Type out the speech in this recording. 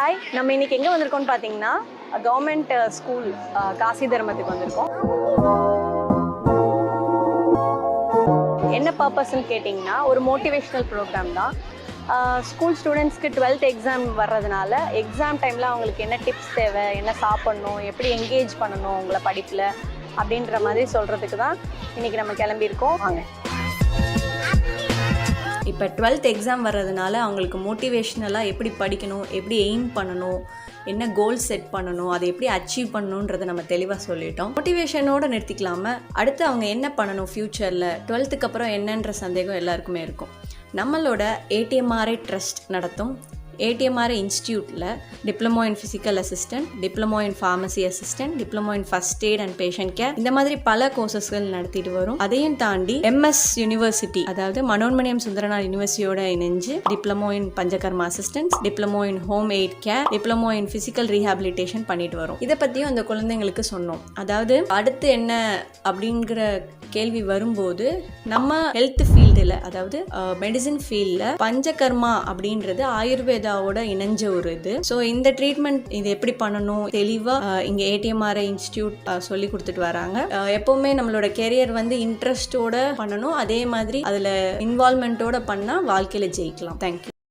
Hi நம்ம இன்னைக்கு எங்கே வந்திருக்கோம்னு பார்த்தீங்கன்னா கவர்மெண்ட் ஸ்கூல் காசி தர்மத்துக்கு வந்திருக்கோம். என்ன பர்பஸ்ன்னு கேட்டிங்கன்னா ஒரு மோட்டிவேஷ்னல் ப்ரோக்ராம் தான். ஸ்கூல் ஸ்டூடெண்ட்ஸ்க்கு டுவெல்த் எக்ஸாம் வர்றதுனால எக்ஸாம் டைமில் அவங்களுக்கு என்ன டிப்ஸ் தேவை என்ன சாப்பிட்ணும் எப்படி என்கேஜ் பண்ணணும் உங்களை படிப்பில் அப்படின்ற மாதிரி சொல்கிறதுக்கு தான் இன்றைக்கி நம்ம கிளம்பியிருக்கோம். வாங்க இப்போ டுவெல்த் எக்ஸாம் வர்றதுனால அவங்களுக்கு மோட்டிவேஷ்னலாக எப்படி படிக்கணும் எப்படி எய்ம் பண்ணணும் என்ன கோல் செட் பண்ணணும் அதை எப்படி அச்சீவ் பண்ணணுன்றதை நம்ம தெளிவாக சொல்லிட்டோம். மோட்டிவேஷனோடு நிறுத்திக்கலாமல் அடுத்து அவங்க என்ன பண்ணணும் ஃப்யூச்சரில் டுவெல்த்துக்கு அப்புறம் என்னன்ற சந்தேகம் எல்லாருக்குமே இருக்கும். நம்மளோட ஏடிஎம்ஆர்ஐ ட்ரஸ்ட் நடத்தும். ஏடிஎம்ஆர் இன்ஸ்டியூட்டில் diploma in physical assistant diploma in pharmacy assistant diploma in first aid and patient care இந்த மாதிரி பல கோர்சஸ்கள் நடத்திட்டு வரும். அதையும் தாண்டி எம்எஸ் யூனிவர்சிட்டி அதாவது மனோன்மணியம் சுந்தரனார் யூனிவர்சிட்டியோட இணைஞ்சு diploma in Panchakarma assistance diploma in home aid care diploma in physical rehabilitation பண்ணிட்டு வரும். இதை பற்றியும் அந்த குழந்தைங்களுக்கு சொன்னோம். அதாவது அடுத்து என்ன அப்படிங்கிற கேள்வி வரும்போது நம்ம ஹெல்த் ஃபீல்டில் அதாவது மெடிசின் ஃபீல்டில் பஞ்சகர்மா அப்படின்றது ஆயுர்வேதாவோட இணைஞ்ச ஒரு இது. ஸோ இந்த ட்ரீட்மெண்ட் இது எப்படி பண்ணணும்? தெளிவாக இங்கே ஏடிஎம்ஆர்ஐ இன்ஸ்டியூட் சொல்லி கொடுத்துட்டு வராங்க. எப்போவுமே எப்பவுமே நம்மளோட கெரியர் வந்து இன்ட்ரெஸ்டோட பண்ணணும். அதே மாதிரி அதில் இன்வால்மெண்ட்டோட பண்ணால் வாழ்க்கையில் ஜெயிக்கலாம். தேங்க்யூ